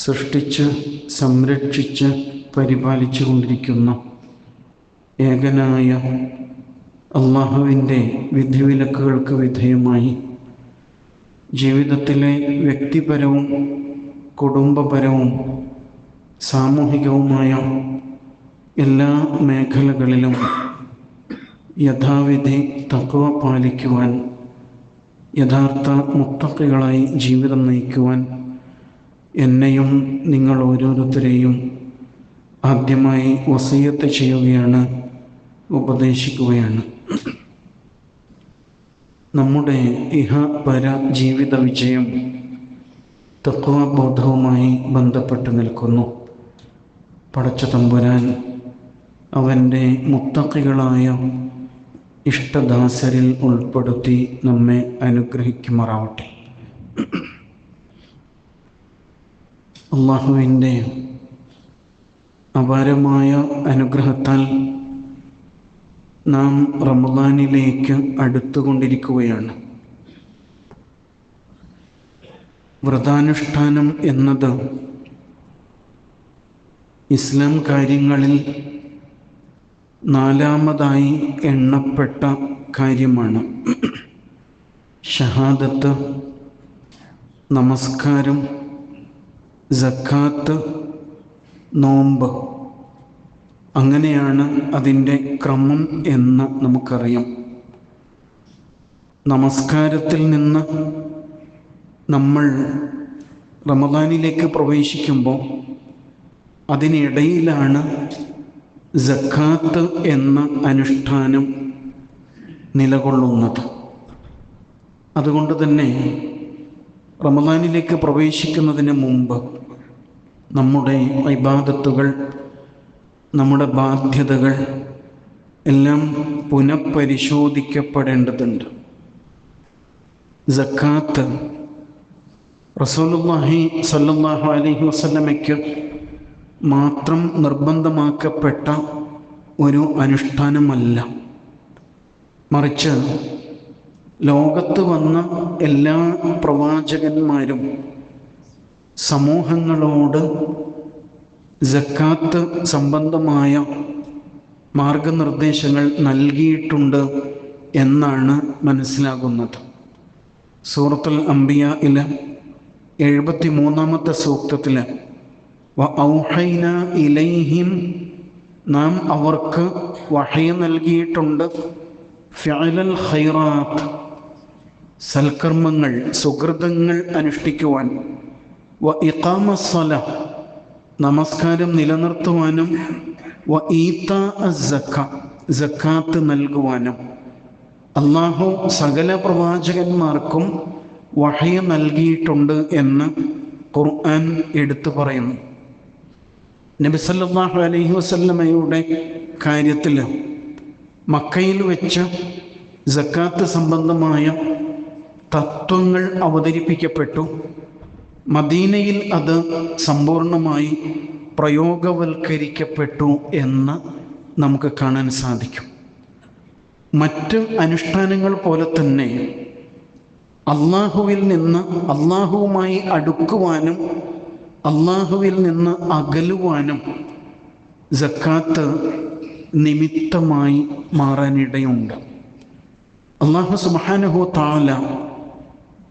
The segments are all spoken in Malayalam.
സൃഷ്ടിച്ച് സംരക്ഷിച്ച് പരിപാലിച്ചു കൊണ്ടിരിക്കുന്ന ഏകനായ അള്ളാഹുവിന്റെ വിധിവിലക്കുകൾക്ക് വിധേയമായി ജീവിതത്തിലെ വ്യക്തിപരവും കുടുംബപരവും സാമൂഹികവുമായ എല്ലാ മേഖലകളിലും യഥാവിധി തക്കവ പാലിക്കുവാൻ യഥാർത്ഥ മുത്തക്കുകളായി ജീവിതം നയിക്കുവാൻ എന്നെയും നിങ്ങൾ ഓരോരുത്തരെയും ആദ്യമായി വസീയത്ത് ചെയ്യുകയാണ് ഉപദേശിക്കുകയാണ്. നമ്മുടെ ഇഹ പര ജീവിത വിജയം തത്വബോധവുമായി ബന്ധപ്പെട്ട് നിൽക്കുന്നു. പടച്ച തമ്പുരാൻ അവന്റെ മുത്തക്കികളായ ഇഷ്ടദാസരിൽ ഉൾപ്പെടുത്തി നമ്മെ അനുഗ്രഹിക്കുമാറാവട്ടെ. അള്ളാഹുവിന്റെ അപാരമായ അനുഗ്രഹത്താൽ നാം റമദാനിലേക്ക് അടുത്തുകൊണ്ടിരിക്കുകയാണ്. വ്രതാനുഷ്ഠാനം എന്നത് ഇസ്ലാം കാര്യങ്ങളിൽ നാലാമതായി എണ്ണപ്പെട്ട കാര്യമാണ്. ഷഹാദത്ത് നമസ്കാരം സക്കാത്ത് നോമ്പ്. അങ്ങനെയാണ് അതിന്റെ ക്രമം എന്ന് നമുക്കറിയാം. നമസ്കാരത്തിൽ നിന്ന് നമ്മൾ റമദാനിലേക്ക് പ്രവേശിക്കുമ്പോൾ അതിനിടയിലാണ് ജക്കാത്ത് എന്ന അനുഷ്ഠാനം നിലകൊള്ളുന്നത്. അതുകൊണ്ട് തന്നെ റമദാനിലേക്ക് പ്രവേശിക്കുന്നതിന് മുമ്പ് നമ്മുടെ ഇബാദത്തുകൾ നമ്മുടെ ബാധ്യതകൾ എല്ലാം പുനഃപരിശോധിക്കപ്പെടേണ്ടതുണ്ട്. ജക്കാത്ത് റസൂലുള്ളാഹി സല്ലാഹു അലൈഹി വസ്ലമയ്ക്ക് മാത്രം നിർബന്ധമാക്കപ്പെട്ട ഒരു അനുഷ്ഠാനമല്ല. മറിച്ച് ലോകത്ത് വന്ന എല്ലാ പ്രവാചകന്മാരും സമൂഹങ്ങളോട് ജക്കാത്ത് സംബന്ധമായ മാർഗനിർദ്ദേശങ്ങൾ നൽകിയിട്ടുണ്ട് എന്നാണ് മനസ്സിലാകുന്നത്. സൂറത്തുൽ അംബിയയിൽ എഴുപത്തി മൂന്നാമത്തെ സൂക്തത്തിൽ ഇലൈഹിം നാം അവർക്ക് വഹയ നൽകിയിട്ടുണ്ട്. ഫിഅലൽ ഖൈറാത്ത് സൽക്കർമ്മങ്ങൾ സുഹൃതങ്ങൾ അനുഷ്ഠിക്കുവാൻ വ ഇക്കാമസ്വല നമസ്കാരം നിലനിർത്തുവാനും വ ഈത്ത നൽകുവാനും. അള്ളാഹു സകല പ്രവാചകന്മാർക്കും വഹയ നൽകിയിട്ടുണ്ട് എന്ന് ഖുർആൻ എടുത്തു പറയുന്നു. നബി സല്ലല്ലാഹു അലൈഹി വസല്ലമയുടെ കാര്യത്തിൽ മക്കയിൽ വെച്ച് സക്കാത്ത് സംബന്ധമായ തത്വങ്ങൾ അവതരിപ്പിക്കപ്പെട്ടു. മദീനയിൽ അത് സമ്പൂർണമായി പ്രയോഗവൽക്കരിക്കപ്പെട്ടു എന്ന് നമുക്ക് കാണാൻ സാധിക്കും. മറ്റ് അനുഷ്ഠാനങ്ങൾ പോലെ തന്നെ അള്ളാഹുവിൽ നിന്ന് അള്ളാഹുവുമായി അടുക്കുവാനും അള്ളാഹുവിൽ നിന്ന് അകലുവാനും ജക്കാത്ത് നിമിത്തമായി മാറാനിടയുണ്ട്. അള്ളാഹു സുബാനുഹു താല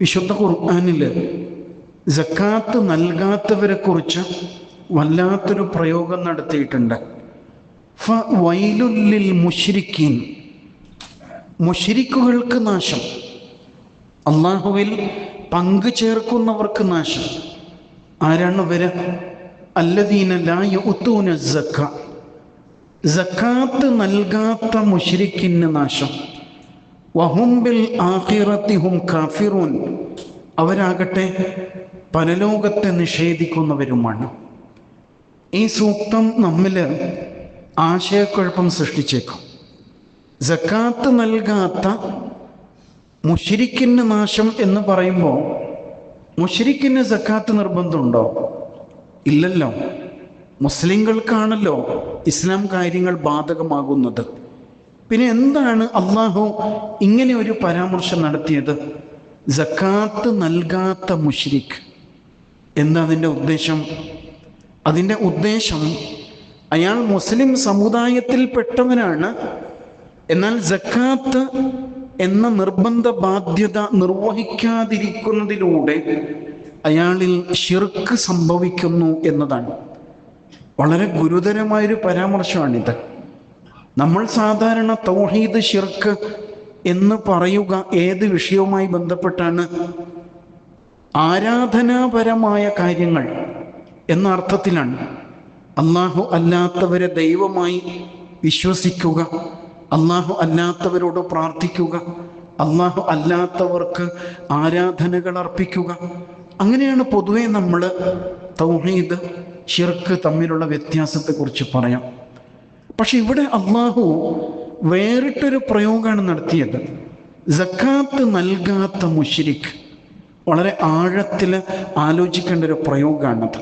വിശുദ്ധ ഖുർആാനിൽ ജക്കാത്ത് നൽകാത്തവരെ കുറിച്ച് വല്ലാത്തൊരു പ്രയോഗം നടത്തിയിട്ടുണ്ട്. വൈലുല്ലിൽ മുഷിരിക്കീൻ മുഷിരിക്കുകൾക്ക് നാശം. അള്ളാഹുവിൽ പങ്കു ചേർക്കുന്നവർക്ക് നാശം. ആരാണ് വര? അല്ലദീന ലായ ഉത്തൂന ജക്ക ജക്കാത്ത് നൽകാത്ത മുഷിരിക്കിന് നാശം. ആഖിറത്തിഹും കാഫിറൂൻ. അവരാകട്ടെ പരലോകത്തെ നിഷേധിക്കുന്നവരുമാണ്. ഈ സൂക്തം നമ്മിൽ ആശയക്കുഴപ്പം സൃഷ്ടിച്ചേക്കും. ജക്കാത്ത് നൽകാത്ത മുഷിരിക്കിന് നാശം എന്ന് പറയുമ്പോൾ മുഷിരിക്കിന് ജക്കാത്ത് നിർബന്ധമുണ്ടോ? ഇല്ലല്ലോ. മുസ്ലിങ്ങൾക്കാണല്ലോ ഇസ്ലാം കാര്യങ്ങൾ ബാധകമാകുന്നത്. പിന്നെ എന്താണ് അള്ളാഹു ഇങ്ങനെ ഒരു പരാമർശം നടത്തിയത്? ജക്കാത്ത് നൽകാത്ത മുഷിരിഖ് എന്താ അതിന്റെ ഉദ്ദേശം? അതിന്റെ ഉദ്ദേശം അയാൾ മുസ്ലിം സമുദായത്തിൽപ്പെട്ടവനാണ് എന്നാൽ ജക്കാത്ത് എന്ന നിർബന്ധ ബാധ്യത നിർവഹിക്കാതിരിക്കുന്നതിലൂടെ അയാളിൽ ഷിർക്ക് സംഭവിക്കുന്നു എന്നതാണ്. വളരെ ഗുരുതരമായൊരു പരാമർശമാണിത്. നമ്മൾ സാധാരണ തൗഹീദ് ഷിർക്ക് എന്ന് പറയുക ഏത് വിഷയവുമായി ബന്ധപ്പെട്ടാണ്? ആരാധനാപരമായ കാര്യങ്ങൾ എന്ന അർത്ഥത്തിലാണ്. അള്ളാഹു അല്ലാത്തവരെ ദൈവമായി വിശ്വസിക്കുക അള്ളാഹു അല്ലാത്തവരോട് പ്രാർത്ഥിക്കുക അള്ളാഹു അല്ലാത്തവർക്ക് ആരാധനകൾ അർപ്പിക്കുക. അങ്ങനെയാണ് പൊതുവെ നമ്മൾ തൗഹീദ് ഷിർക്ക് തമ്മിലുള്ള വ്യത്യാസത്തെക്കുറിച്ച് പറയാം. പക്ഷെ ഇവിടെ അള്ളാഹു വേറിട്ടൊരു പ്രയോഗമാണ് നടത്തിയത്. ജക്കാത്ത് നൽകാത്ത മുഷിരിഖ് വളരെ ആഴത്തിൽ ആലോചിക്കേണ്ട ഒരു പ്രയോഗമാണത്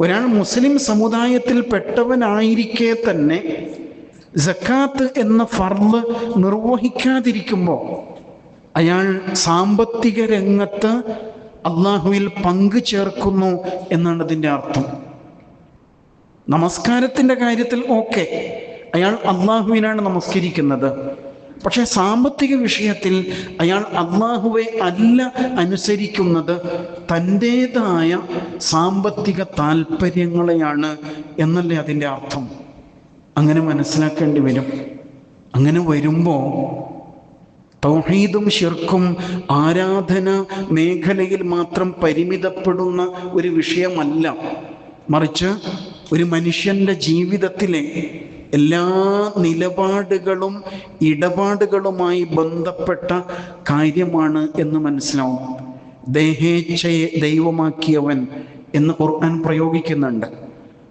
ഒരാൾ മുസ്ലിം സമുദായത്തിൽ പെട്ടവനായിരിക്കെ തന്നെ ജക്കാത്ത് എന്ന ഫർൾ നിർവഹിക്കാതിരിക്കുമ്പോൾ അയാൾ സാമ്പത്തിക രംഗത്ത് അള്ളാഹുവിൽ പങ്കു ചേർക്കുന്നു എന്നാണ് അതിന്റെ അർത്ഥം. നമസ്കാരത്തിന്റെ കാര്യത്തിൽ ഓക്കെ. അയാൾ അള്ളാഹുവിനാണ് നമസ്കരിക്കുന്നത്. പക്ഷേ സാമ്പത്തിക വിഷയത്തിൽ അയാൾ അള്ളാഹുവെ അല്ല അനുസരിക്കുന്നത് തന്റേതായ സാമ്പത്തിക താല്പര്യങ്ങളെയാണ് എന്നല്ലേ അതിന്റെ അർത്ഥം? അങ്ങനെ മനസ്സിലാക്കേണ്ടി വരും. അങ്ങനെ വരുമ്പോൾ തൗഹീദും ഷിർക്കും ആരാധന മേഖലയിൽ മാത്രം പരിമിതപ്പെടുന്ന ഒരു വിഷയമല്ല. മറിച്ച് ഒരു മനുഷ്യന്റെ ജീവിതത്തിലെ എല്ലാ നിലപാടുകളും ഇടപാടുകളുമായി ബന്ധപ്പെട്ട കാര്യമാണ് എന്ന് മനസ്സിലാവും. ദേഹേച്ഛയെ ദൈവമാക്കിയവൻ എന്ന് ഖുർആൻ പ്രയോഗിക്കുന്നുണ്ട്.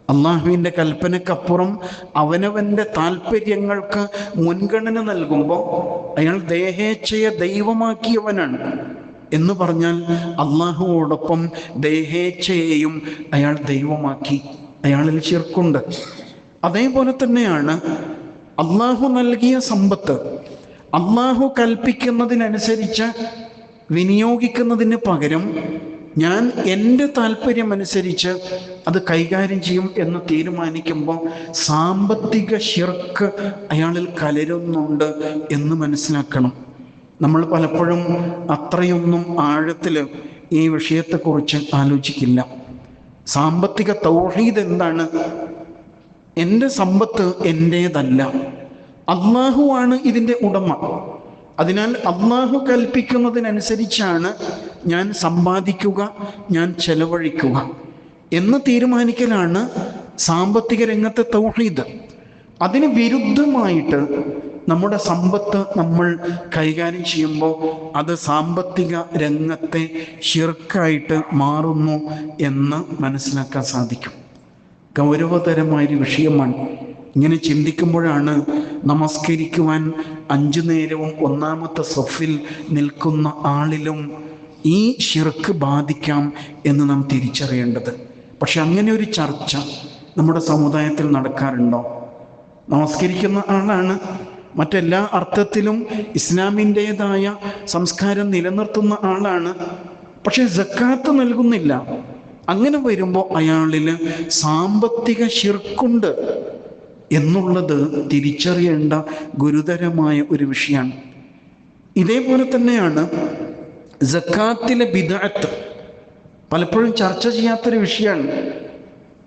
അള്ളാഹുവിന്റെ കൽപ്പനക്കപ്പുറം അവനവന്റെ താല്പര്യങ്ങൾക്ക് മുൻഗണന നൽകുമ്പോൾ അയാൾ ദേഹേച്ഛയെ ദൈവമാക്കിയവനാണ് എന്ന് പറഞ്ഞാൽ അള്ളാഹുവോടൊപ്പം ദേഹേച്ഛയെയും അയാൾ ദൈവമാക്കി. അയാളിൽ ചിർക്കുണ്ട്. അതേപോലെ തന്നെയാണ് അള്ളാഹു നൽകിയ സമ്പത്ത്. അള്ളാഹു കൽപ്പിക്കുന്നതിനനുസരിച്ച് വിനിയോഗിക്കുന്നതിന് പകരം ഞാൻ എന്റെ താല്പര്യം അനുസരിച്ച് അത് കൈകാര്യം ചെയ്യും എന്ന് തീരുമാനിക്കുമ്പോൾ സാമ്പത്തിക ഷിർക്ക് അയാളിൽ കലരുന്നുണ്ട് എന്ന് മനസ്സിലാക്കണം. നമ്മൾ പലപ്പോഴും അത്രയൊന്നും ആഴത്തിൽ ഈ വിഷയത്തെക്കുറിച്ച് ആലോചിക്കില്ല. സാമ്പത്തിക തൗഹീദ് എന്താണ്? എന്റെ സമ്പത്ത് എന്റേതല്ല അള്ളാഹുവാണ് ഇതിന്റെ ഉടമ. അതിനാൽ അള്ളാഹു കൽപ്പിക്കുന്നതിനനുസരിച്ചാണ് ഞാൻ സമ്പാദിക്കുക ഞാൻ ചെലവഴിക്കുക എന്ന് തീരുമാനിക്കലാണ് സാമ്പത്തിക രംഗത്തെ തൗഹീദ്. അതിന് വിരുദ്ധമായിട്ട് നമ്മുടെ സമ്പത്ത് നമ്മൾ കൈകാര്യം ചെയ്യുമ്പോൾ അത് സാമ്പത്തിക രംഗത്തെ ഷിർക്കായിട്ട് മാറുന്നു എന്ന് മനസ്സിലാക്കാൻ സാധിക്കും. ഗൗരവതരമായൊരു വിഷയമാണ്. ഇങ്ങനെ ചിന്തിക്കുമ്പോഴാണ് നമസ്കരിക്കുവാൻ അഞ്ചു നേരവും ഒന്നാമത്തെ സഫിൽ നിൽക്കുന്ന ആളിലും ഈ ഷിർക്ക് ബാധിക്കാം എന്ന് നാം തിരിച്ചറിയേണ്ടത്. പക്ഷെ അങ്ങനെ ഒരു ചർച്ച നമ്മുടെ സമുദായത്തിൽ നടക്കാറുണ്ടോ? നമസ്കരിക്കുന്ന ആളാണ് മറ്റെല്ലാ അർത്ഥത്തിലും ഇസ്ലാമിന്റെതായ സംസ്കാരം നിലനിർത്തുന്ന ആളാണ്. പക്ഷെ ജക്കാത്ത് നൽകുന്നില്ല. അങ്ങനെ വരുമ്പോൾ അയാളിൽ സാമ്പത്തിക ശിർക്കുണ്ട് എന്നുള്ളത് തിരിച്ചറിയേണ്ട ഗുരുതരമായ ഒരു വിഷയമാണ് ഇതേപോലെ തന്നെയാണ് ജക്കാത്തിലെ ബിദഅത്ത്. പലപ്പോഴും ചർച്ച ചെയ്യാത്തൊരു വിഷയമാണ്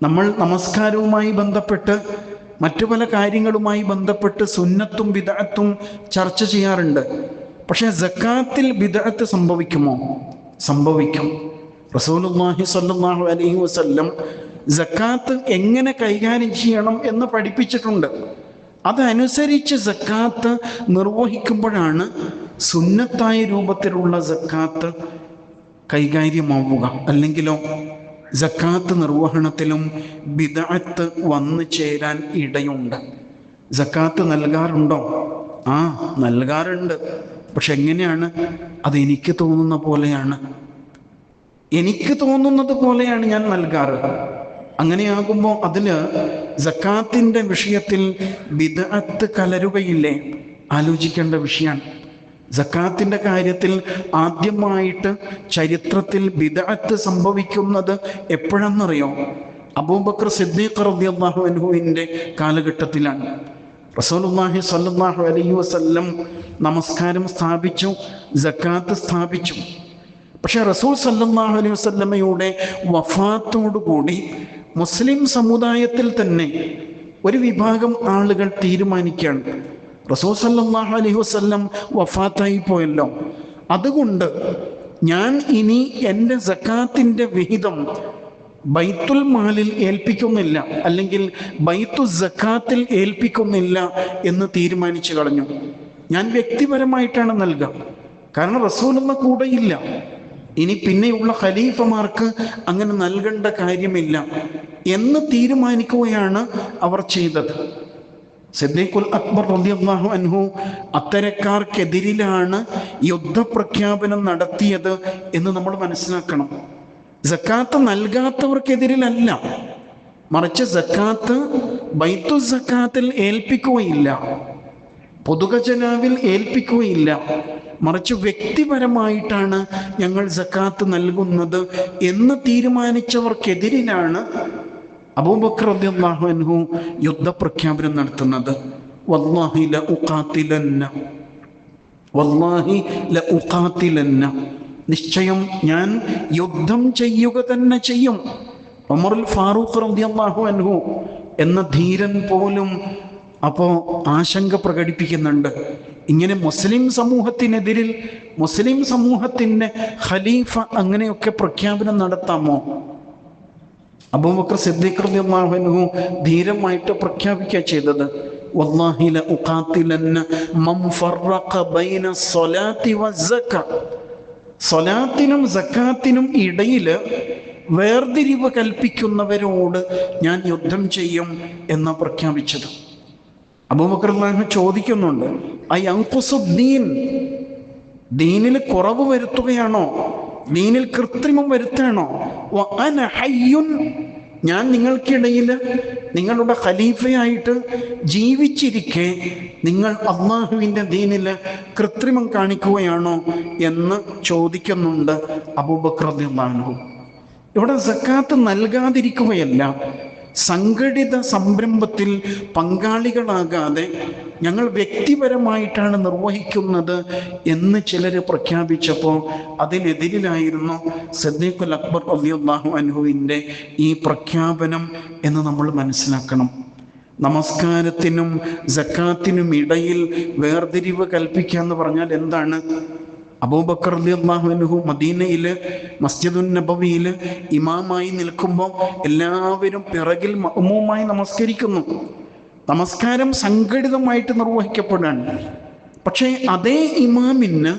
നമ്മൾ നമസ്കാരവുമായി ബന്ധപ്പെട്ട് മറ്റു പല കാര്യങ്ങളുമായി ബന്ധപ്പെട്ട് സുന്നത്തും വിദഗത്തും ചർച്ച ചെയ്യാറുണ്ട്. പക്ഷേ ജക്കാത്തിൽ വിദഗത്ത് സംഭവിക്കുമോ? സംഭവിക്കും. റസൂലുള്ളാഹി സ്വല്ലല്ലാഹു അലൈഹി വസല്ലം ജക്കാത്ത് എങ്ങനെ കൈകാര്യം ചെയ്യണം എന്ന് പഠിപ്പിച്ചിട്ടുണ്ട്. അതനുസരിച്ച് ജക്കാത്ത് നിർവഹിക്കുമ്പോഴാണ് സുന്നത്തായ രൂപത്തിലുള്ള ജക്കാത്ത് കൈകാര്യമാവുക. അല്ലെങ്കിലോ ജക്കാത്ത് നിർവഹണത്തിലും ബിദഅത്ത് വന്നു ചേരാൻ ഇടയുണ്ട്. ജക്കാത്ത് നൽകാറുണ്ടോ? ആ നൽകാറുണ്ട്. പക്ഷെ എങ്ങനെയാണ്? അത് എനിക്ക് തോന്നുന്ന പോലെയാണ്. എനിക്ക് തോന്നുന്നത് പോലെയാണ് ഞാൻ നൽകാറ്. അങ്ങനെയാകുമ്പോൾ അതിൽ ജക്കാത്തിന്റെ വിഷയത്തിൽ ബിദഅത്ത് കലരുകയില്ലേ? ആലോചിക്കേണ്ട വിഷയമാണ് സക്കാത്തിന്റെ കാര്യത്തിൽ ആദ്യമായിട്ട് ചരിത്രത്തിൽ വിദഗ്ധ സംഭവിക്കുന്നത് എപ്പോഴെന്നറിയോ? അബൂബക്കർ സിദ്ദീഖ് റളിയല്ലാഹു അനുഹുവിന്റെ കാലഘട്ടത്തിലാണ്. റസൂലുള്ളാഹി സ്വല്ലല്ലാഹു അലൈഹി വസല്ലം നമസ്കാരം സ്ഥാപിച്ചു ജക്കാത്ത് സ്ഥാപിച്ചു. പക്ഷെ റസൂൽ സല്ലാഹു അലൈഹി വസല്ലമയുടെ വഫാത്തോടുകൂടി മുസ്ലിം സമുദായത്തിൽ തന്നെ ഒരു വിഭാഗം ആളുകൾ തീരുമാനിക്കുകയാണ്. റസൂൽ സല്ലല്ലാഹു അലൈഹി വസല്ലം വഫാത്തായി പോയല്ലോ. അതുകൊണ്ട് ഞാൻ ഇനി എന്റെ സക്കാത്തിന്റെ വിഹിതം ബൈത്തുൽ മാലിൽ ഏൽപ്പിക്കുന്നില്ല അല്ലെങ്കിൽ ബൈത്തു സക്കാത്തിൽ ഏൽപ്പിക്കുന്നില്ല എന്ന് തീരുമാനിച്ചു കളഞ്ഞു. ഞാൻ വ്യക്തിപരമായിട്ടാണ് നൽകുക കാരണം റസൂലെന്ന കൂടെയില്ല. ഇനി പിന്നെയുള്ള ഖലീഫമാർക്ക് അങ്ങനെ നൽകേണ്ട കാര്യമില്ല എന്ന് തീരുമാനിക്കുകയാണ് അവർ ചെയ്തത്. സിദ്ദീഖുൽ അക്ബർ റളിയല്ലാഹു അൻഹു അത്തരക്കാർക്കെതിരിലാണ് യുദ്ധപ്രഖ്യാപനം നടത്തിയത് എന്ന് നമ്മൾ മനസ്സിലാക്കണം. സക്കാത്ത് നൽകാത്തവർക്കെതിരിലല്ല. മറിച്ച് സക്കാത്ത് ബൈത്തു സക്കാത്തിൽ ഏൽപ്പിക്കുകയില്ല. പൊതുഖജനാവിൽ ഏൽപ്പിക്കുകയില്ല. മറിച്ച് വ്യക്തിപരമായിട്ടാണ് ഞങ്ങൾ സക്കാത്ത് നൽകുന്നത് എന്ന് തീരുമാനിച്ചവർക്കെതിരിലാണ് അബൂബക്കർ അൻഹു യുദ്ധപ്രഖ്യാപനം നടത്തുന്നത് വല്ലാഹി വല്ലാഹി നിശ്ചയം ഞാൻ യുദ്ധം ചെയ്യുക തന്നെ ചെയ്യും. ഉമറുൽ ഫാറൂഖ് റളിയല്ലാഹു അൻഹു എന്ന ധീരൻ പോലും അപ്പോൾ ആശങ്ക പ്രകടിപ്പിക്കുന്നുണ്ട്. ഇങ്ങനെ മുസ്ലിം സമൂഹത്തിനെതിരിൽ മുസ്ലിം സമൂഹത്തിന്റെ ഖലീഫ അങ്ങനെയൊക്കെ പ്രഖ്യാപനം നടത്താമോ? അബൂബക്കർ സിദ്ദീഖ് റളിയല്ലാഹു അൻഹു ധീരമായിട്ട് പ്രഖ്യാപിക്കുക ചെയ്തത് സ്വലാത്തിനും സക്കാത്തിനും ഇടയിൽ വേർതിരിവ് കൽപ്പിക്കുന്നവരോട് ഞാൻ യുദ്ധം ചെയ്യും എന്ന് പ്രഖ്യാപിച്ചത്. അബൂബക്കർ അള്ളാഹു ചോദിക്കുന്നുണ്ട് ഐ അങ്കുസുദ്ദീൻ ദീനിൽ കുറവ് വരുത്തുകയാണോ? ദീനിൽ കൃത്രിമം വരുത്തണോ? ഞാൻ നിങ്ങൾക്കിടയിൽ നിങ്ങളുടെ ഖലീഫയായിട്ട് ജീവിച്ചിരിക്കെ നിങ്ങൾ അള്ളാഹുവിന്റെ ദീനിൽ കൃത്രിമം കാണിക്കുകയാണോ എന്ന് ചോദിക്കുന്നുണ്ട് അള്ളാഹു. ഇവിടെ സക്കാത്ത് നൽകാതിരിക്കുകയല്ല സംഘടിത സംരംഭത്തിൽ പങ്കാളികളാകാതെ ഞങ്ങൾ വ്യക്തിപരമായിട്ടാണ് നിർവഹിക്കുന്നത് എന്ന് ചിലർ പ്രഖ്യാപിച്ചപ്പോൾ അതിനെതിരിലായിരുന്നു സദ്ദീഖുൽ അക്ബർ അലിയുല്ലാഹു അനുഹുവിന്റെ ഈ പ്രഖ്യാപനം എന്ന് നമ്മൾ മനസ്സിലാക്കണം. നമസ്കാരത്തിനും ജക്കാത്തിനും ഇടയിൽ വേർതിരിവ് കൽപ്പിക്കുക എന്ന് പറഞ്ഞാൽ എന്താണ്? അബൂബക്കർ അൻഹു മദീനയിൽ മസ്ജിദുൻ നബവിയിൽ ഇമാമായി നിൽക്കുമ്പോൾ എല്ലാവരും പിറകിൽ മഅ്മൂമായി നമസ്കരിക്കുന്നു. നമസ്കാരം സംഘടിതമായിട്ട് നിർവഹിക്കപ്പെടുകയാണ്. പക്ഷേ അതേ ഇമാമിന്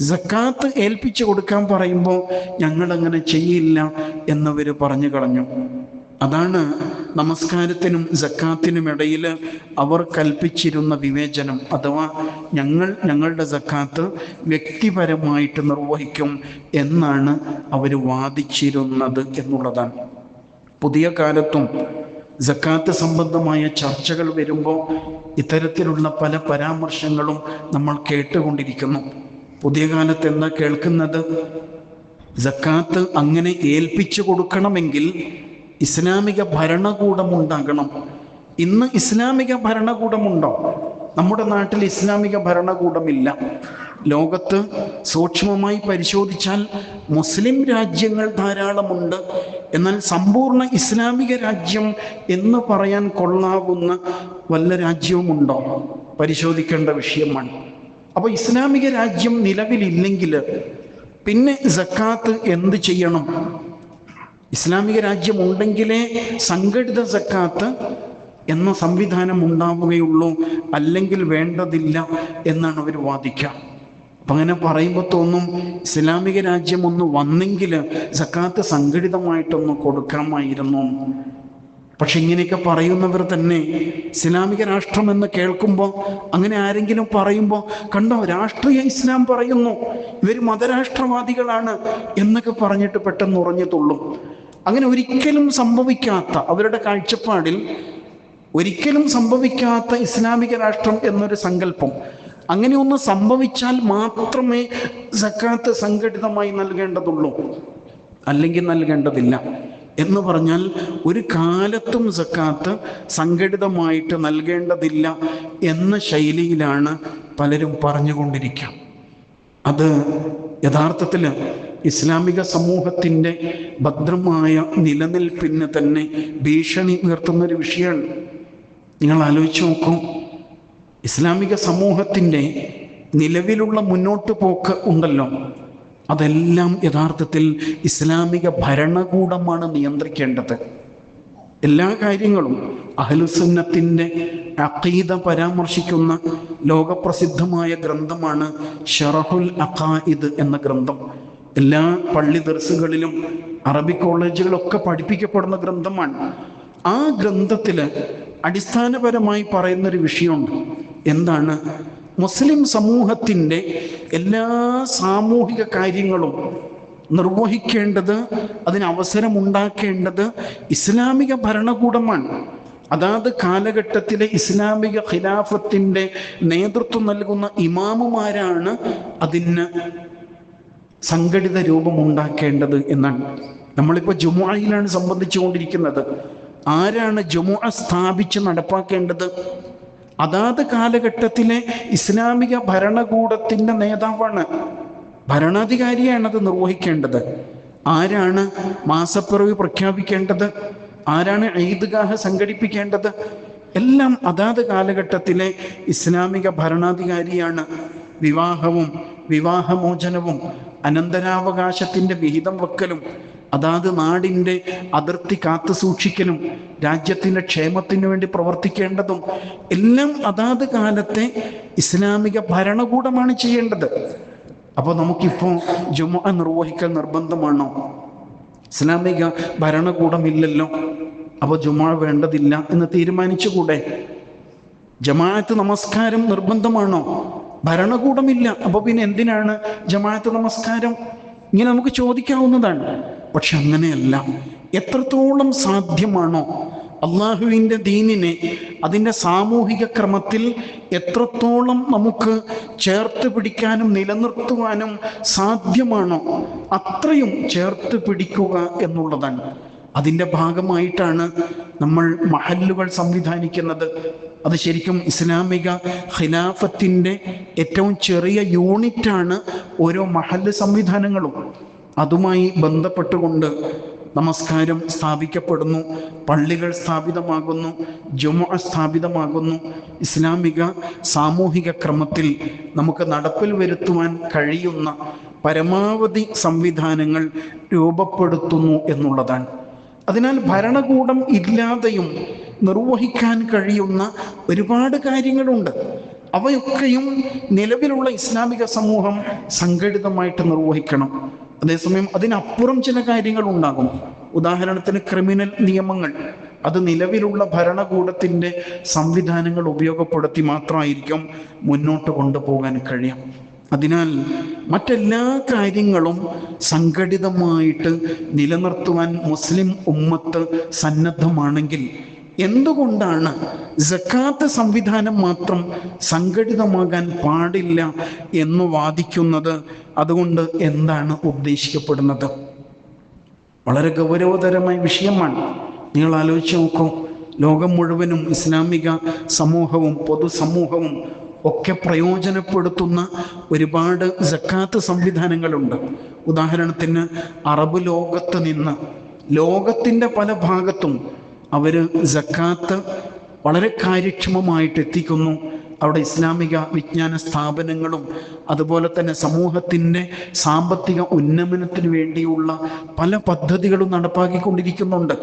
ജക്കാത്ത് ഏൽപ്പിച്ചു കൊടുക്കാൻ പറയുമ്പോൾ ഞങ്ങൾ അങ്ങനെ ചെയ്യില്ല എന്നവർ പറഞ്ഞു കളഞ്ഞു. അതാണ് നമസ്കാരത്തിനും ജക്കാത്തിനും ഇടയിൽ അവർ കൽപ്പിച്ചിരുന്ന വിവേചനം. അഥവാ ഞങ്ങൾ ഞങ്ങളുടെ ജക്കാത്ത് വ്യക്തിപരമായിട്ട് നിർവഹിക്കും എന്നാണ് അവർ വാദിച്ചിരുന്നത് എന്നുള്ളതാണ്. പുതിയ കാലത്തും ജക്കാത്ത് സംബന്ധമായ ചർച്ചകൾ വരുമ്പോൾ ഇത്തരത്തിലുള്ള പല പരാമർശങ്ങളും നമ്മൾ കേട്ടുകൊണ്ടിരിക്കുന്നു. പുതിയ കാലത്ത് എന്താ കേൾക്കുന്നത്? ജക്കാത്ത് അങ്ങനെ ഏൽപ്പിച്ചു കൊടുക്കണമെങ്കിൽ ഇസ്ലാമിക ഭരണകൂടം ഉണ്ടാകണം ഇന്ന് ഇസ്ലാമിക ഭരണകൂടമുണ്ടോ? നമ്മുടെ നാട്ടിൽ ഇസ്ലാമിക ഭരണകൂടമില്ല. ലോകത്ത് സൂക്ഷ്മമായി പരിശോധിച്ചാൽ മുസ്ലിം രാജ്യങ്ങൾ ധാരാളമുണ്ട്. എന്നാൽ സമ്പൂർണ ഇസ്ലാമിക രാജ്യം എന്ന് പറയാൻ കൊള്ളാവുന്ന വല്ല രാജ്യവുമുണ്ടോ? പരിശോധിക്കേണ്ട വിഷയമാണ്. അപ്പോൾ ഇസ്ലാമിക രാജ്യം നിലവിലില്ലെങ്കിൽ പിന്നെ സക്കാത്ത് എന്ത് ചെയ്യണം? ഇസ്ലാമിക രാജ്യം ഉണ്ടെങ്കിലേ സംഘടിത സക്കാത്ത് എന്ന സംവിധാനം ഉണ്ടാവുകയുള്ളൂ അല്ലെങ്കിൽ വേണ്ടതില്ല എന്നാണ് അവർ വാദിക്കുക അപ്പം അങ്ങനെ പറയുമ്പോൾ തോന്നും ഇസ്ലാമിക രാജ്യം ഒന്ന് വന്നെങ്കിൽ സക്കാത്ത് സംഘടിതമായിട്ടൊന്ന് കൊടുക്കാമായിരുന്നു പക്ഷെ ഇങ്ങനെയൊക്കെ പറയുന്നവർ തന്നെ ഇസ്ലാമിക രാഷ്ട്രം എന്ന് കേൾക്കുമ്പോൾ അങ്ങനെ ആരെങ്കിലും പറയുമ്പോൾ കണ്ടോ രാഷ്ട്രീയ ഇസ്ലാം പറയുന്നു ഇവർ മതരാഷ്ട്രവാദികളാണ് എന്നൊക്കെ പറഞ്ഞിട്ട് പെട്ടെന്ന് ഉറഞ്ഞു തുള്ളും. അങ്ങനെ ഒരിക്കലും സംഭവിക്കാത്ത അവരുടെ കാഴ്ചപ്പാടിൽ ഒരിക്കലും സംഭവിക്കാത്ത ഇസ്ലാമിക രാഷ്ട്രം എന്നൊരു സങ്കല്പം. അങ്ങനെ ഒന്ന് സംഭവിച്ചാൽ മാത്രമേ സക്കാത്ത് സംഘടിതമായി നൽകേണ്ടതുള്ളൂ. അല്ലെങ്കിൽ നൽകേണ്ടതില്ല. എന്ന് പറഞ്ഞാൽ ഒരു കാലത്തും സക്കാത്ത് സംഘടിതമായിട്ട് നൽകേണ്ടതില്ല എന്ന ശൈലിയിലാണ് പലരും പറഞ്ഞുകൊണ്ടിരിക്കുക. അത് യഥാർത്ഥത്തിൽ ഇസ്ലാമിക സമൂഹത്തിന്റെ ഭദ്രമായ നിലനിൽപ്പിന് തന്നെ ഭീഷണി ഉയർത്തുന്ന ഒരു വിഷയമാണ്. നിങ്ങൾ ആലോചിച്ച് നോക്കൂ. ഇസ്ലാമിക സമൂഹത്തിന്റെ നിലവിലുള്ള മുന്നോട്ട് പോക്ക് ഉണ്ടല്ലോ. അതെല്ലാം യഥാർത്ഥത്തിൽ ഇസ്ലാമിക ഭരണകൂടമാണ് നിയന്ത്രിക്കേണ്ടത്. എല്ലാ കാര്യങ്ങളും അഹലുസന്നത്തിന്റെ അഖീദ പരാമർശിക്കുന്ന ലോകപ്രസിദ്ധമായ ഗ്രന്ഥമാണ് ഷറഹുൽ അഖായിദ് എന്ന ഗ്രന്ഥം. എല്ലാ പള്ളി ദർസുകളിലും അറബി കോളേജുകളൊക്കെ പഠിപ്പിക്കപ്പെടുന്ന ഗ്രന്ഥമാണ്. ആ ഗ്രന്ഥത്തിൽ അടിസ്ഥാനപരമായി പറയുന്നൊരു വിഷയമുണ്ട്. എന്താണ്? മുസ്ലിം സമൂഹത്തിന്റെ എല്ലാ സാമൂഹിക കാര്യങ്ങളും നിർവഹിക്കേണ്ടത് അതിന് അവസരമുണ്ടാക്കേണ്ടത് ഇസ്ലാമിക ഭരണകൂടമാണ്. അതാത് കാലഘട്ടത്തിലെ ഇസ്ലാമിക ഖിലാഫത്തിന്റെ നേതൃത്വം നൽകുന്ന ഇമാമുമാരാണ് അതിന് സംഘടിത രൂപമുണ്ടാക്കേണ്ടത് എന്നാണ്. നമ്മളിപ്പോൾ ജുമുഅയിലാണ് സംബന്ധിച്ചുകൊണ്ടിരിക്കുന്നത്. ആരാണ് ജുമുഅ സ്ഥാപിച്ച് നടപ്പാക്കേണ്ടത്? അതാത് കാലഘട്ടത്തിലെ ഇസ്ലാമിക ഭരണകൂടത്തിന്റെ നേതാവാണ്. ഭരണാധികാരിയാണ് അത് നിർവഹിക്കേണ്ടത്. ആരാണ് മാസപ്പിറവി പ്രഖ്യാപിക്കേണ്ടത്? ആരാണ് ഈദ്ഗാഹ് സംഘടിപ്പിക്കേണ്ടത്? എല്ലാം അതാത് കാലഘട്ടത്തിലെ ഇസ്ലാമിക ഭരണാധികാരിയാണ്. വിവാഹവും വിവാഹമോചനവും അനന്തരാവകാശത്തിന്റെ വിഹിതം വെക്കലും അതാത് നാടിന്റെ അതിർത്തി കാത്തു സൂക്ഷിക്കലും രാജ്യത്തിന്റെ ക്ഷേമത്തിന് വേണ്ടി പ്രവർത്തിക്കേണ്ടതും എല്ലാം അതാത് കാലത്തെ ഇസ്ലാമിക ഭരണകൂടമാണ് ചെയ്യേണ്ടത്. അപ്പോൾ നമുക്കിപ്പോൾ ജുമ നിർവഹിക്കൽ നിർബന്ധമാണോ? ഇസ്ലാമിക ഭരണകൂടമില്ലല്ലോ അപ്പോൾ ജുമ വേണ്ടതില്ല എന്ന് തീരുമാനിച്ചുകൂടെ? ജമാഅത്ത് നമസ്കാരം നിർബന്ധമാണോ? ഭരണകൂടമില്ല. അപ്പൊ പിന്നെ എന്തിനാണ് ജമാഅത്ത് നമസ്കാരം? ഇങ്ങനെ നമുക്ക് ചോദിക്കാവുന്നതാണ്. പക്ഷെ അങ്ങനെയല്ല. എത്രത്തോളം സാധ്യമാണോ അള്ളാഹുവിന്റെ ദീനിനെ അതിന്റെ സാമൂഹിക ക്രമത്തിൽ എത്രത്തോളം നമുക്ക് ചേർത്ത് പിടിക്കാനും നിലനിർത്തുവാനും സാധ്യമാണോ അത്രയും ചേർത്ത് പിടിക്കുക എന്നുള്ളതാണ്. അതിന്റെ ഭാഗമായിട്ടാണ് നമ്മൾ മഹല്ലുകൾ സംവിധാനിക്കുന്നത്. അത് ശരിക്കും ഇസ്ലാമിക ഖിലാഫത്തിന്റെ ഏറ്റവും ചെറിയ യൂണിറ്റാണ് ഓരോ മഹല്ല് സംവിധാനങ്ങളും. അതുമായി ബന്ധപ്പെട്ടുകൊണ്ട് നമസ്കാരം സ്ഥാപിക്കപ്പെടുന്നു പള്ളികൾ സ്ഥാപിതമാകുന്നു ജുമ സ്ഥാപിതമാകുന്നു. ഇസ്ലാമിക സാമൂഹിക ക്രമത്തിൽ നമുക്ക് നടപ്പിൽ വരുത്തുവാൻ കഴിയുന്ന പരമാവധി സംവിധാനങ്ങൾ രൂപപ്പെടുത്തുന്നു എന്നുള്ളതാണ്. അതിനാൽ ഭരണകൂടം ഇല്ലാതെയും നിർവഹിക്കാൻ കഴിയുന്ന ഒരുപാട് കാര്യങ്ങളുണ്ട്. അവയൊക്കെയും നിലവിലുള്ള ഇസ്ലാമിക സമൂഹം സംഘടിതമായിട്ട് നിർവഹിക്കണം. അതേസമയം അതിനപ്പുറം ചില കാര്യങ്ങൾ ഉണ്ടാകും ഉദാഹരണത്തിന് ക്രിമിനൽ നിയമങ്ങൾ. അത് നിലവിലുള്ള ഭരണകൂടത്തിന്റെ സംവിധാനങ്ങൾ ഉപയോഗപ്പെടുത്തി മാത്രമായിരിക്കും മുന്നോട്ട് കൊണ്ടുപോകാൻ കഴിയാം അതിനാൽ മറ്റെല്ലാ കാര്യങ്ങളും സംഘടിതമായിട്ട് നിലനിർത്തുവാൻ മുസ്ലിം ഉമ്മത്ത് സന്നദ്ധമാണെങ്കിൽ എന്തുകൊണ്ടാണ് ജക്കാത്ത് സംവിധാനം മാത്രം സംഘടിതമാകാൻ പാടില്ല എന്ന് വാദിക്കുന്നത്? അതുകൊണ്ട് എന്താണ് ഉദ്ദേശിക്കപ്പെടുന്നത്? വളരെ ഗൗരവതരമായ വിഷയമാണ്. നിങ്ങൾ ആലോചിച്ച് നോക്കൂ. ലോകം മുഴുവനും ഇസ്ലാമിക സമൂഹവും പൊതുസമൂഹവും ഒക്കെ പ്രയോജനപ്പെടുത്തുന്ന ഒരുപാട് ജക്കാത്ത് സംവിധാനങ്ങളുണ്ട്. ഉദാഹരണത്തിന് അറബ് ലോകത്ത് നിന്ന് ലോകത്തിന്റെ പല ഭാഗത്തും അവർ ജക്കാത്ത് വളരെ കാര്യക്ഷമമായിട്ട് എത്തിക്കുന്നു. അവിടെ ഇസ്ലാമിക വിജ്ഞാന സ്ഥാപനങ്ങളും അതുപോലെ തന്നെ സമൂഹത്തിന്റെ സാമ്പത്തിക ഉന്നമനത്തിന് വേണ്ടിയുള്ള പല പദ്ധതികളും നടപ്പാക്കിക്കൊണ്ടിരിക്കുന്നുണ്ട്.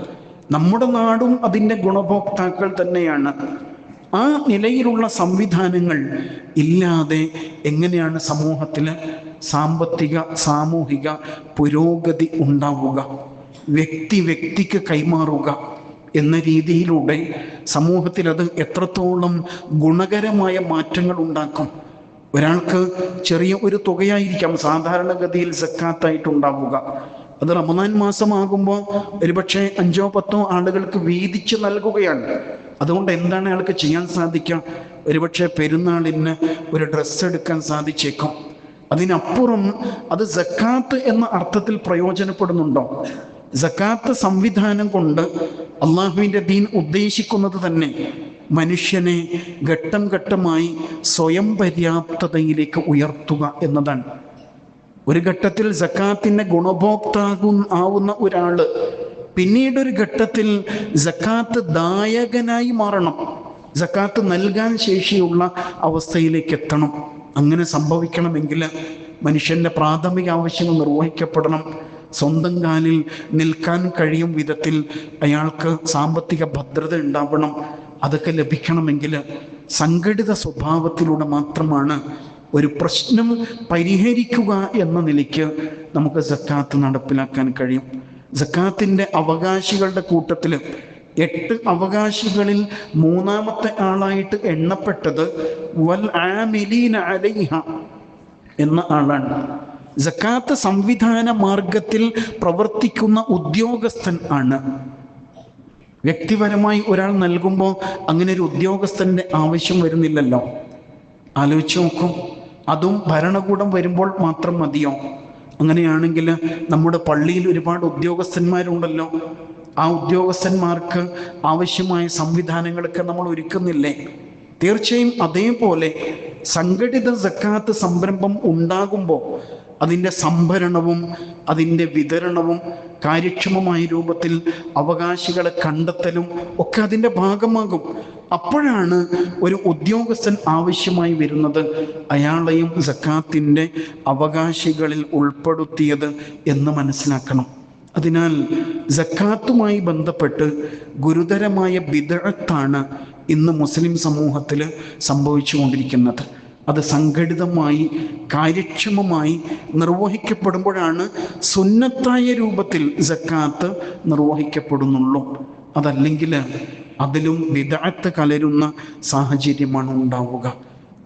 നമ്മുടെ നാടും അതിന്റെ ഗുണഭോക്താക്കൾ തന്നെയാണ്. ആ നിലയിലുള്ള സംവിധാനങ്ങൾ ഇല്ലാതെ എങ്ങനെയാണ് സമൂഹത്തിൽ സാമ്പത്തിക സാമൂഹിക പുരോഗതി ഉണ്ടാവുക? വ്യക്തി വ്യക്തിക്ക് കൈമാറുക എന്ന രീതിയിലൂടെ സമൂഹത്തിൽ അത് എത്രത്തോളം ഗുണകരമായ മാറ്റങ്ങൾ ഉണ്ടാക്കും? ഒരാൾക്ക് ചെറിയ ഒരു തുകയായിരിക്കാം സാധാരണഗതിയിൽ സക്കാത്തായിട്ടുണ്ടാവുക. അത് റമദാൻ മാസമാകുമ്പോൾ ഒരുപക്ഷെ അഞ്ചോ പത്തോ ആളുകൾക്ക് വീതിച്ച് നൽകുകയാണ്. അതുകൊണ്ട് എന്താണ് അയാൾക്ക് ചെയ്യാൻ സാധിക്കുക? ഒരുപക്ഷെ പെരുന്നാളിന് ഒരു ഡ്രസ്സ് എടുക്കാൻ സാധിച്ചേക്കും. അതിനപ്പുറം അത് ജക്കാത്ത് എന്ന അർത്ഥത്തിൽ പ്രയോജനപ്പെടുന്നുണ്ടോ? ജക്കാത്ത് സംവിധാനം കൊണ്ട് അള്ളാഹുവിന്റെ ദീൻ ഉദ്ദേശിക്കുന്നത് തന്നെ മനുഷ്യനെ ഘട്ടം ഘട്ടമായി സ്വയം പര്യാപ്തതയിലേക്ക് ഉയർത്തുക എന്നതാണ്. ഒരു ഘട്ടത്തിൽ ജക്കാത്തിന്റെ ഗുണഭോക്താകു ആവുന്ന ഒരാൾ പിന്നീട് ഒരു ഘട്ടത്തിൽ ജക്കാത്ത് ദായകനായി മാറണം. ജക്കാത്ത് നൽകാൻ ശേഷിയുള്ള അവസ്ഥയിലേക്ക് എത്തണം. അങ്ങനെ സംഭവിക്കണമെങ്കിൽ മനുഷ്യന്റെ പ്രാഥമിക ആവശ്യങ്ങൾ നിർവഹിക്കപ്പെടണം. സ്വന്തം കാലിൽ നിൽക്കാൻ കഴിയും വിധത്തിൽ അയാൾക്ക് സാമ്പത്തിക ഭദ്രത ഉണ്ടാവണം. അതൊക്കെ ലഭിക്കണമെങ്കിൽ സംഘടിത സ്വഭാവത്തിലൂടെ മാത്രമാണ് ഒരു പ്രശ്നം പരിഹരിക്കുക എന്ന നിലയ്ക്ക് നമുക്ക് സക്കാത്ത് നടപ്പിലാക്കാൻ കഴിയും. ജക്കാത്തിന്റെ അവകാശികളുടെ കൂട്ടത്തിൽ എട്ട് അവകാശികളിൽ മൂന്നാമത്തെ ആളായിട്ട് എണ്ണപ്പെട്ടത് വൽ ആമിലീന അലൈഹ എന്ന ആളാണ്. ജക്കാത്ത് സംവിധാന മാർഗത്തിൽ പ്രവർത്തിക്കുന്ന ഉദ്യോഗസ്ഥൻ ആണ്. വ്യക്തിപരമായി ഒരാൾ നൽകുമ്പോൾ അങ്ങനെ ഒരു ഉദ്യോഗസ്ഥന്റെ ആവശ്യം വരുന്നില്ലല്ലോ. ആലോചിച്ച് നോക്കും. അതും ഭരണകൂടം വരുമ്പോൾ മാത്രം മതിയോ? അങ്ങനെയാണെങ്കിൽ നമ്മുടെ പള്ളിയിൽ ഒരുപാട് ഉദ്യോഗസ്ഥന്മാരുണ്ടല്ലോ. ആ ഉദ്യോഗസ്ഥന്മാർക്ക് ആവശ്യമായ സംവിധാനങ്ങളൊക്കെ നമ്മൾ ഒരുക്കുന്നില്ലേ? തീർച്ചയായും അതേപോലെ സംഘടിത സക്കാത്ത് സംരംഭം ഉണ്ടാകുമ്പോൾ അതിന്റെ സംഭരണവും അതിന്റെ വിതരണവും കാര്യക്ഷമമായ രൂപത്തിൽ അവകാശികളെ കണ്ടെത്തലും ഒക്കെ അതിന്റെ ഭാഗമാകും. അപ്പോഴാണ് ഒരു ഉദ്യോഗസ്ഥൻ ആവശ്യമായി വരുന്നത് അയാളെയും സക്കാത്തിന്റെ അവകാശികളിൽ ഉൾപ്പെടുത്തിയത് എന്ന് മനസ്സിലാക്കണം. അതിനാൽ ജക്കാത്തുമായി ബന്ധപ്പെട്ട് ഗുരുതരമായ ബിദഴത്താണ് ഇന്ന് മുസ്ലിം സമൂഹത്തിൽ സംഭവിച്ചുകൊണ്ടിരിക്കുന്നത്. അത് സംഘടിതമായി കാര്യക്ഷമമായി നിർവഹിക്കപ്പെടുമ്പോഴാണ് സുന്നത്തായ രൂപത്തിൽ ജക്കാത്ത് നിർവഹിക്കപ്പെടുന്നുള്ളൂ. അതല്ലെങ്കിൽ അതിലും വിദഗ്ധ കലരുന്ന സാഹചര്യമാണ് ഉണ്ടാവുക.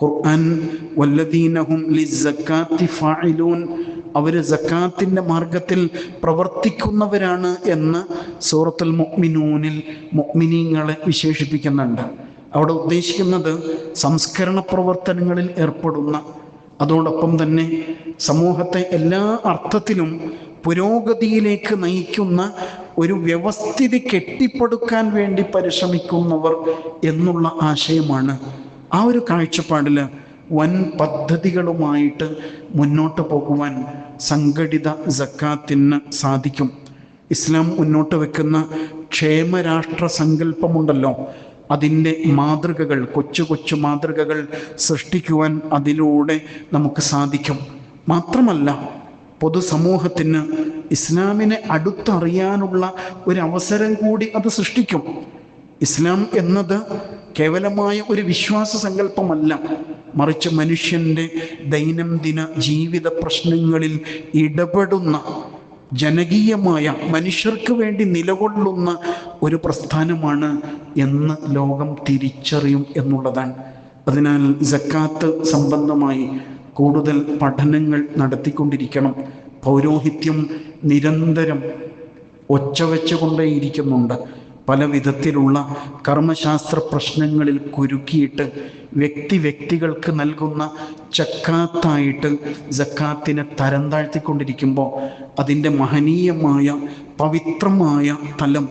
ഖുർആൻ വല്ലദീനഹും ലിസക്കാത്തി മാർഗത്തിൽ പ്രവർത്തിക്കുന്നവരാണ് എന്ന് സൂറത്തുൽ മുഅ്മിനൂനിൽ മുഅ്മിനീങ്ങളെ വിശേഷിപ്പിക്കുന്നുണ്ട്. അവിടെ ഉദ്ദേശിക്കുന്നത് സംസ്കരണ പ്രവർത്തനങ്ങളിൽ ഏർപ്പെടുന്ന അതോടൊപ്പം തന്നെ സമൂഹത്തെ എല്ലാ അർത്ഥത്തിലും പുരോഗതിയിലേക്ക് നയിക്കുന്ന ഒരു വ്യവസ്ഥിതി കെട്ടിപ്പടുക്കാൻ വേണ്ടി പരിശ്രമിക്കുന്നവർ എന്നുള്ള ആശയമാണ് ആ ഒരു കാഴ്ചപ്പാടിൽ വൻ പദ്ധതികളുമായിട്ട് മുന്നോട്ട് പോകുവാൻ സംഘടിത ജക്കാത്തിന് സാധിക്കും. ഇസ്ലാം മുന്നോട്ട് വെക്കുന്ന ക്ഷേമരാഷ്ട്ര സങ്കല്പമുണ്ടല്ലോ. അതിന്റെ മാതൃകകൾ കൊച്ചു കൊച്ചു മാതൃകകൾ സൃഷ്ടിക്കുവാൻ അതിലൂടെ നമുക്ക് സാധിക്കും. മാത്രമല്ല പൊതുസമൂഹത്തിന് ഇസ്ലാമിനെ അടുത്തറിയാനുള്ള ഒരു അവസരം കൂടി അത് സൃഷ്ടിക്കും. ഇസ്ലാം എന്നത് കേവലമായ ഒരു വിശ്വാസ സങ്കല്പമല്ല. മറിച്ച് മനുഷ്യന്റെ ദൈനംദിന ജീവിത പ്രശ്നങ്ങളിൽ ഇടപെടുന്ന ജനകീയമായ മനുഷ്യർക്ക് വേണ്ടി നിലകൊള്ളുന്ന ഒരു പ്രസ്ഥാനമാണ് എന്ന് ലോകം തിരിച്ചറിയും എന്നുള്ളതാണ്. അതിനാൽ ജക്കാത്ത് സംബന്ധമായി കൂടുതൽ പഠനങ്ങൾ നടത്തിക്കൊണ്ടിരിക്കണം. പൗരോഹിത്യം നിരന്തരം ഒച്ച വെച്ചുകൊണ്ടേയിരിക്കുന്നുണ്ട്. പല വിധത്തിലുള്ള കർമ്മശാസ്ത്ര പ്രശ്നങ്ങളിൽ കുരുക്കിയിട്ട് വ്യക്തി വ്യക്തികൾക്ക് നൽകുന്ന ചക്കാത്തായിട്ട് ജക്കാത്തിനെ തരം താഴ്ത്തിക്കൊണ്ടിരിക്കുമ്പോൾ അതിന്റെ മഹനീയമായ പവിത്രമായ തലം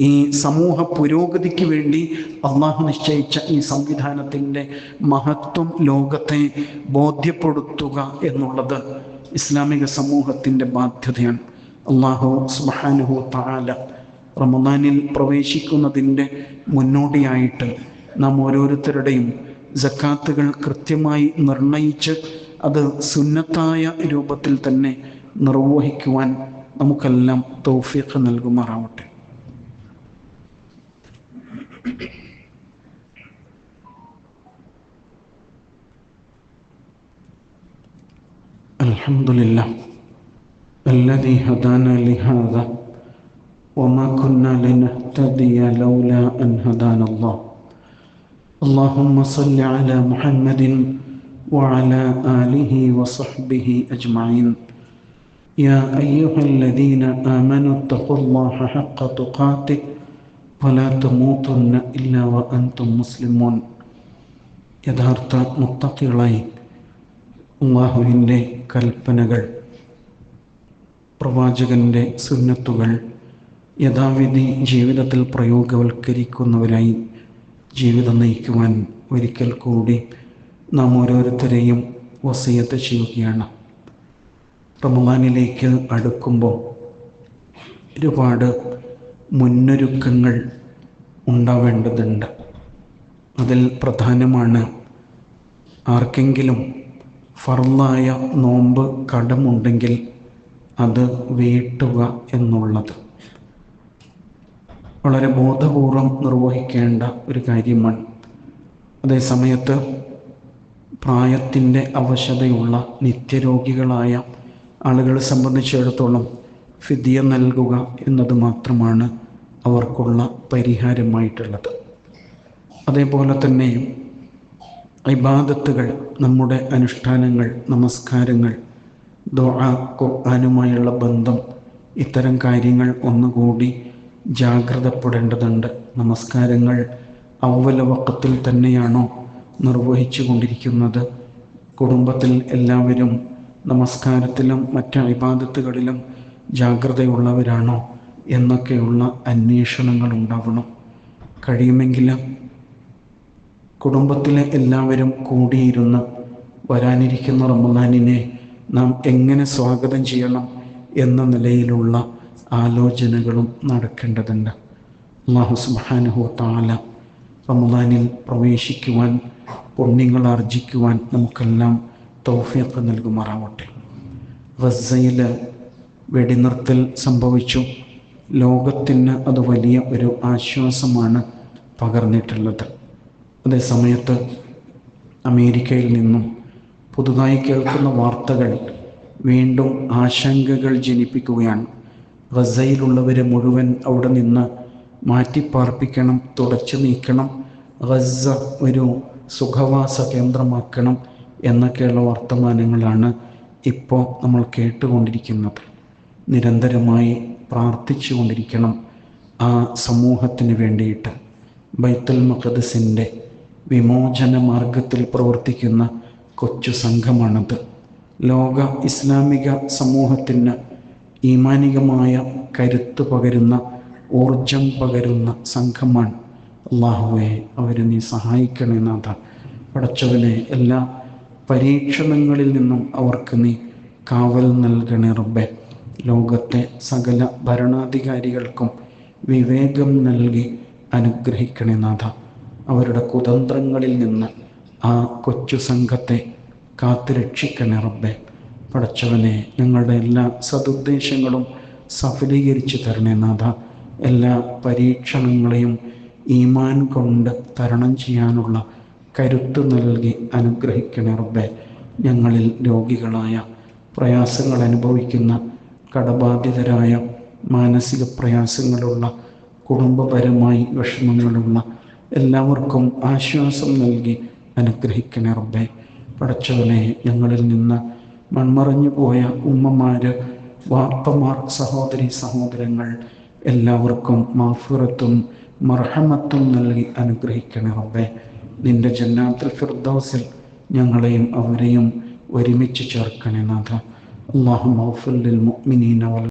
ഈ സമൂഹ പുരോഗതിക്ക് വേണ്ടി അള്ളാഹു നിശ്ചയിച്ച ഈ സംവിധാനത്തിന്റെ മഹത്വം ലോകത്തെ ബോധ്യപ്പെടുത്തുക എന്നുള്ളത് ഇസ്ലാമിക സമൂഹത്തിന്റെ ബാധ്യതയാണ്. അള്ളാഹു സുബാനുഹു താല റമദാനിൽ പ്രവേശിക്കുന്നതിന്റെ മുന്നോടിയായിട്ട് നാം ഓരോരുത്തരുടെയും ജക്കാത്തുകൾ കൃത്യമായി നിർണയിച്ച് അത് സുന്നത്തായ രൂപത്തിൽ തന്നെ നിർവഹിക്കുവാൻ നമുക്കെല്ലാം തൗഫീഖ് നൽകുമാറാവട്ടെ. الحمد لله الذي هدانا لهذا وما كنا لنهتدي لولا أن هدانا الله. اللهم صل على محمد وعلى آله وصحبه أجمعين. يا أيها الذين آمنوا اتقوا الله حق تقاته ولا تموتن إلا وأنتم مسلمون. يدهرت മുത്തക്കിളായി അള്ളാഹുവിന്റെ കൽപ്പനകൾ പ്രവാചകന്റെ സുന്നത്തുകൾ യഥാവിധി ജീവിതത്തിൽ പ്രയോഗവൽക്കരിക്കുന്നവരായി ജീവിതം നയിക്കുവാൻ ഒരിക്കൽ കൂടി നാം ഓരോരുത്തരെയും വസീയത്ത് ചെയ്യുകയാണ്. റമദാനിലേക്ക് അടുക്കുമ്പോൾ ഒരുപാട് മുന്നൊരുക്കങ്ങൾ ഉണ്ടാവേണ്ടതുണ്ട്. അതിൽ പ്രധാനമാണ് ആർക്കെങ്കിലും ഫർലായ നോമ്പ് കടമുണ്ടെങ്കിൽ അത് വീട്ടുക എന്നുള്ളത്. വളരെ ബോധപൂർവം നിർവഹിക്കേണ്ട ഒരു കാര്യമാണ്. അതേ അതേസമയത്ത് പ്രായത്തിന്റെ അവശതയുള്ള നിത്യരോഗികളായ ആളുകളെ സംബന്ധിച്ചിടത്തോളം ഫിദിയ നൽകുക എന്നത് മാത്രമാണ് അവർക്കുള്ള പരിഹാരമായിട്ടുള്ളത്. അതേപോലെ തന്നെ ഇബാദത്തുകൾ നമ്മുടെ അനുഷ്ഠാനങ്ങൾ നമസ്കാരങ്ങൾ ദുആ ബന്ധം ഇത്തരം കാര്യങ്ങൾ ഒന്നുകൂടി ജാഗ്രതപ്പെടേണ്ടതുണ്ട്. നമസ്കാരങ്ങൾ അവല വക്കത്തിൽ തന്നെയാണോ നിർവഹിച്ചു കൊണ്ടിരിക്കുന്നത്? കുടുംബത്തിൽ എല്ലാവരും നമസ്കാരത്തിലും മറ്റ് ഇബാദത്തുകളിലും ജാഗ്രതയുള്ളവരാണോ എന്നൊക്കെയുള്ള അന്വേഷണങ്ങൾ ഉണ്ടാവണം. കഴിയുമെങ്കിൽ കുടുംബത്തിലെ എല്ലാവരും കൂടിയിരുന്ന് വരാനിരിക്കുന്ന റമദാനിനെ നാം എങ്ങനെ സ്വാഗതം ചെയ്യണം എന്ന നിലയിലുള്ള ആലോചനകളും നടക്കേണ്ടതുണ്ട്. അള്ളാഹു സുബാനുഹു താല റമദാനിൽ പ്രവേശിക്കുവാൻ പുണ്യങ്ങൾ ആർജിക്കുവാൻ നമുക്കെല്ലാം തൗഫീഖ് നൽകുമാറാവട്ടെ. ഗസയിൽ വെടിനിർത്തൽ സംഭവിച്ചു. ലോകത്തിന് അത് വലിയ ഒരു ആശ്വാസമാണ് പകർന്നിട്ടുള്ളത്. അതേ സമയത്ത് അമേരിക്കയിൽ നിന്നും പുതുതായി കേൾക്കുന്ന വാർത്തകൾ വീണ്ടും ആശങ്കകൾ ജനിപ്പിക്കുകയാണ്. ഗസയിലുള്ളവരെ മുഴുവൻ അവിടെ നിന്ന് മാറ്റിപ്പാർപ്പിക്കണം തുടച്ചു നീക്കണം ഗസ ഒരു സുഖവാസ കേന്ദ്രമാക്കണം എന്നൊക്കെയുള്ള വർത്തമാനങ്ങളാണ് ഇപ്പോൾ നമ്മൾ കേട്ടുകൊണ്ടിരിക്കുന്നത്. നിരന്തരമായി പ്രാർത്ഥിച്ചു കൊണ്ടിരിക്കണം ആ സമൂഹത്തിന് വേണ്ടിയിട്ട്. ബൈത്തുൽ മഖദസിന്റെ വിമോചന മാർഗത്തിൽ പ്രവർത്തിക്കുന്ന കൊച്ചു സംഘമാണത്. ലോക ഇസ്ലാമിക സമൂഹത്തിന് ഈമാനികമായ കരുത്ത് പകരുന്ന ഊർജം പകരുന്ന സംഘമാണ്. അള്ളാഹുവെ അവരെ നീ സഹായിക്കണേ നാഥ. പടച്ചവനെ എല്ലാ പരീക്ഷണങ്ങളിൽ നിന്നും അവർക്ക് നീ കാവൽ നൽകണേ റബ്ബെ. ലോകത്തെ സകല ഭരണാധികാരികൾക്കും വിവേകം നൽകി അനുഗ്രഹിക്കണേ നാഥ. അവരുടെ കുതന്ത്രങ്ങളിൽ നിന്ന് ആ കൊച്ചു സംഘത്തെ കാത്തുരക്ഷിക്കണേ റബ്ബെ. പടച്ചവനെ ഞങ്ങളുടെ എല്ലാ സതുദ്ദേശങ്ങളും സഫലീകരിച്ചു തരണേ നാഥ. എല്ലാ പരീക്ഷണങ്ങളെയും ഈമാൻ കൊണ്ട് തരണം ചെയ്യാനുള്ള കരുത്ത് നൽകി അനുഗ്രഹിക്കണേ റബ്ബെ. ഞങ്ങളിൽ രോഗികളായ പ്രയാസങ്ങൾ അനുഭവിക്കുന്ന കടബാധിതരായ മാനസിക പ്രയാസങ്ങളുള്ള കുടുംബപരമായി വിഷമങ്ങളുള്ള എല്ലാവർക്കും ആശ്വാസം നൽകി അനുഗ്രഹിക്കണേ റബ്ബെ. പടച്ചവനെ ഞങ്ങളിൽ നിന്ന് മൺമറഞ്ഞു പോയ ഉമ്മമാര് വാപ്പമാർ സഹോദരി സഹോദരങ്ങൾ എല്ലാവർക്കും മാഫുറത്തും മർഹമത്തും നൽകി അനുഗ്രഹിക്കണേ റബ്ബെ. നിന്റെ ജന്നാത്തിൽ ഫിർദൗസിൽ ഞങ്ങളെയും അവരെയും ഒരുമിച്ച് ചേർക്കണേ നാഥ. അള്ളാഹു മൗഫുല്ലിൽ മുഅ്മിനീന